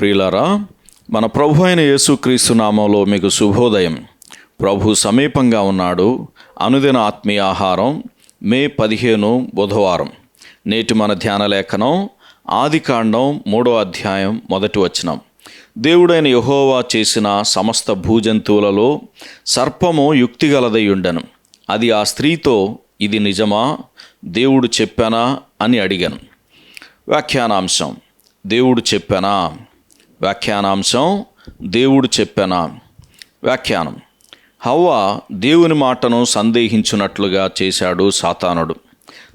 ప్రియులారా మన ప్రభు అయిన యేసుక్రీస్తు నామంలో మీకు శుభోదయం. ప్రభు సమీపంగా ఉన్నాడు. అనుదిన ఆత్మీయ ఆహారం మే పదిహేను బుధవారం. నేటి మన ధ్యాన లేఖనం ఆదికాండం మూడో అధ్యాయం మొదటి వచనం. దేవుడైన యహోవా చేసిన సమస్త భూజంతువులలో సర్పము యుక్తిగలదై ఉండెను అది ఆ స్త్రీతో ఇది నిజమా? దేవుడు చెప్పానా? అని అడిగాను. వ్యాఖ్యానాంశం దేవుడు చెప్పానా? వ్యాఖ్యానాంశం దేవుడు చెప్పానా. వ్యాఖ్యానం. హవ్వ దేవుని మాటను సందేహించున్నట్లుగా చేశాడు సాతానుడు.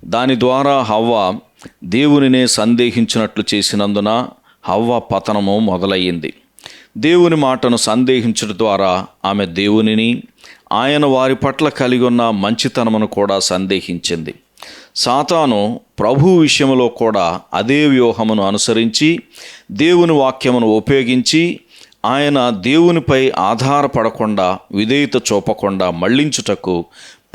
దాని ద్వారా హవ్వ దేవునినే సందేహించినట్లు చేసినందున హవ్వ పతనము మొదలయ్యింది. దేవుని మాటను సందేహించడం ద్వారా ఆమె దేవునిని ఆయన వారి పట్ల కలిగి ఉన్న మంచితనమును కూడా సందేహించింది. సాతాను ప్రభు విషయంలో కూడా అదే వ్యూహమును అనుసరించి దేవుని వాక్యమును ఉపయోగించి ఆయన దేవునిపై ఆధారపడకుండా విధేయత చూపకుండా మళ్ళించుటకు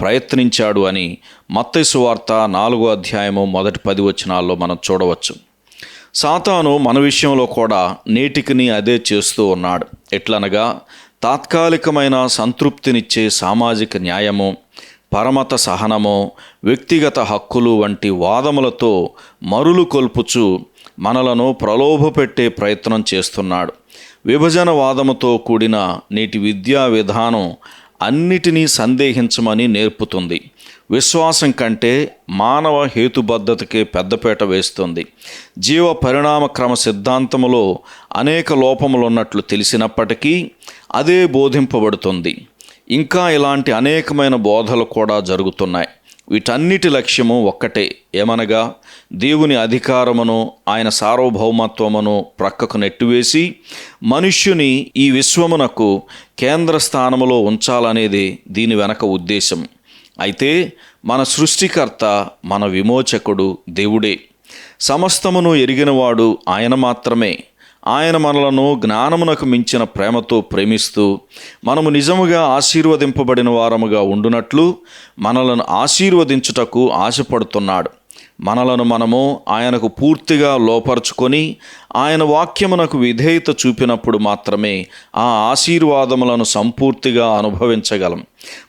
ప్రయత్నించాడు అని మత్తైసు వార్త నాలుగో అధ్యాయము మొదటి పది వచనాల్లో మనం చూడవచ్చు. సాతాను మన విషయంలో కూడా నేటికిని అదే చేస్తూ ఉన్నాడు. ఎట్లనగా తాత్కాలికమైన సంతృప్తినిచ్చే సామాజిక న్యాయము పరమత సహనము వ్యక్తిగత హక్కులు వంటి వాదములతో మరులు కొల్పుచు మనలను ప్రలోభపెట్టే ప్రయత్నం చేస్తున్నాడు. విభజన వాదముతో కూడిన నేటి విద్యా విధానం అన్నిటినీ సందేహించమని నేర్పుతుంది. విశ్వాసం కంటే మానవ హేతుబద్ధతకే పెద్దపేట వేస్తుంది. జీవ పరిణామ క్రమ సిద్ధాంతములో అనేక లోపములున్నట్లు తెలిసినప్పటికీ అదే బోధింపబడుతుంది. ఇంకా ఇలాంటి అనేకమైన బోధలు కూడా జరుగుతున్నాయి. వీటన్నిటి లక్ష్యము ఒక్కటే. ఏమనగా దేవుని అధికారమును ఆయన సార్వభౌమత్వమును ప్రక్కకు నెట్టివేసి మనుష్యుని ఈ విశ్వమునకు కేంద్ర స్థానములో ఉంచాలనేది దీని వెనక ఉద్దేశం. అయితే మన సృష్టికర్త మన విమోచకుడు దేవుడే. సమస్తమును ఎరిగినవాడు ఆయన మాత్రమే. ఆయన మనలను జ్ఞానమునకు మించిన ప్రేమతో ప్రేమిస్తూ మనము నిజముగా ఆశీర్వదింపబడిన వారముగా ఉండునట్లు మనలను ఆశీర్వదించుటకు ఆశపడుతున్నాడు. మనలను మనము ఆయనకు పూర్తిగా లోపరుచుకొని ఆయన వాక్యమునకు విధేయత చూపినప్పుడు మాత్రమే ఆ ఆశీర్వాదములను సంపూర్తిగా అనుభవించగలం.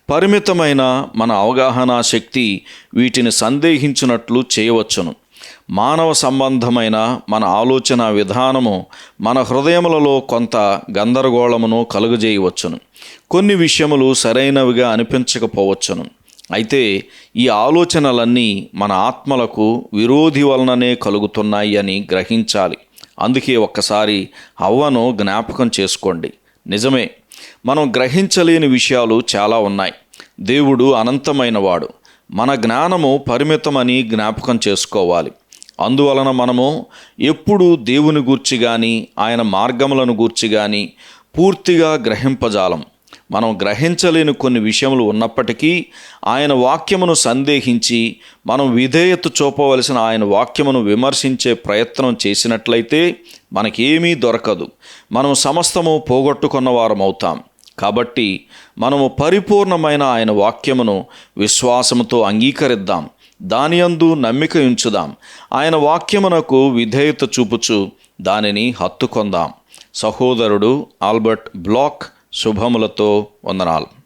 పరిమితమైన మన అవగాహన శక్తి వీటిని సందేహించినట్లు చేయవచ్చును. మానవ సంబంధమైన మన ఆలోచన విధానము మన హృదయములలో కొంత గందరగోళమును కలుగజేయవచ్చును. కొన్ని విషయములు సరైనవిగా అనిపించకపోవచ్చును. అయితే ఈ ఆలోచనలన్నీ మన ఆత్మలకు విరోధి వలననే కలుగుతున్నాయి అని గ్రహించాలి. అందుకే ఒక్కసారి హవ్వను జ్ఞాపకం చేసుకోండి. నిజమే మనం గ్రహించలేని విషయాలు చాలా ఉన్నాయి. దేవుడు అనంతమైనవాడు. మన జ్ఞానము పరిమితమని జ్ఞాపకం చేసుకోవాలి. అందువలన మనము ఎప్పుడు దేవుని గూర్చి కానీ ఆయన మార్గములను గూర్చి కానీ పూర్తిగా గ్రహింపజాలం. మనం గ్రహించలేని కొన్ని విషయములు ఉన్నప్పటికీ ఆయన వాక్యమును సందేహించి మనం విధేయత చూపవలసిన ఆయన వాక్యమును విమర్శించే ప్రయత్నం చేసినట్లయితే మనకేమీ దొరకదు. మనం సమస్తము పోగొట్టుకున్న వారమవుతాం కాబట్టి మనము పరిపూర్ణమైన ఆయన వాక్యమును విశ్వాసముతో అంగీకరిద్దాం. దానియందు నమ్మిక ఉంచుదాం. ఆయన వాక్యమునకు విధేయత చూపుచు దానిని హత్తుకొందాం. సహోదరుడు ఆల్బర్ట్ బ్లాక్ శుభములతో వందనాలు.